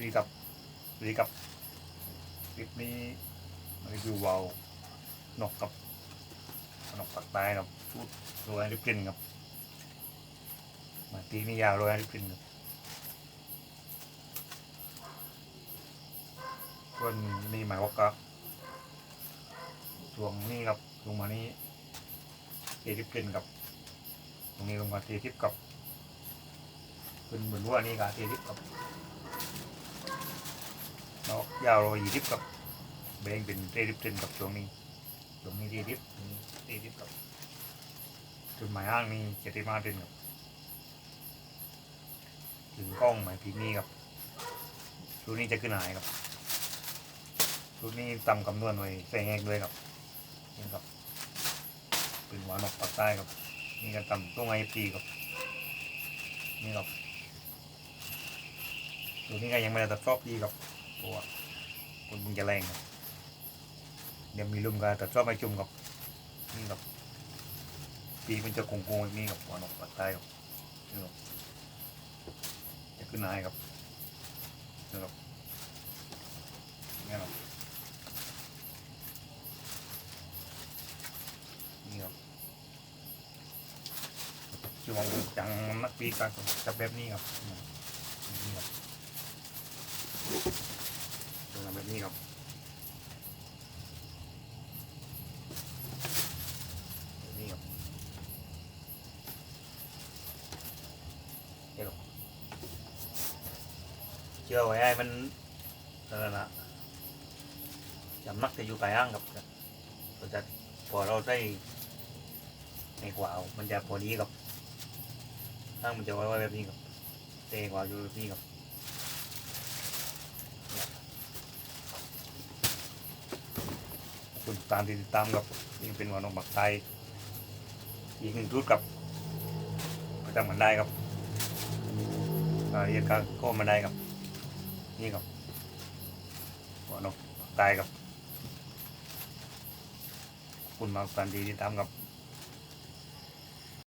รีกับรีกับคลิปนี้รีวิววาล์วนกกับนกปักใต้ครับชุดโรยริบบิ้นครับมาตีนี่ยาวโรยริบบิ้นครับส่วนนี่หมายว่ากับช่วงนี้ครับลงมานี้เอริบบิ้นกับ ตรงนี้ลงมาเททิปกับขึ้นบนรั้วนี่ก็เททิปกับ แล้วยาวเรายีทิปกับแบ่งเป็นเททิปเทนกับตรงนี้ตรงนี้เททิปตรงนี้เททิปกับจุดหมายอ้างนี่เจ็ดสิบห้าเทนกับถึงกล้องหมายพีนี่ครับชุดนี้จะขึ้นหายครับชุดนี้ตำคำนวณไว้ใส่แห้งด้วยครับนี่ครับเป็นหวานออกปากใต้ครับนี่ก็ทำตัวไอพีครับนี่ครับตัวนี้ก็ยังไม่ได้ตัดซอบดีครับ เพราะว่าคนมันจะแรงครับเดี๋ยวมีลุมกันแตัดซอบไปจุ่มครับนี่ครับปีมันจะโกงๆอย่างนี้ครับหัวนกปัดใต้ครับนี่ครับจะขึ้นนายครับนี่ครับนี่ครับนี่ครับช่วงจังนักปีกันจะแบบนี้ครับนี่ครับจะทำแบบนี้ครับแบบนี่ครับเดี๋ยวครับ เชื่อไว้ให้มันนั่นนะจำนักจะอยู่ไปลอ่างครับเราจะพอเราได้ในขวาวมันจะพอดีกับข้างมันจะไว้ไว้แบบนี้ครับเตะกว่าอยู่แบบนี้ครับคุณตามติดตามครับนี่เป็นหัวนกบักไทยอีกหนึ่งชุดครับประจำกันได้ครับรายละเอียดก็มาได้ครับ นี่ครับหัวนกตายครับคุณมากันดีที่ทำกับ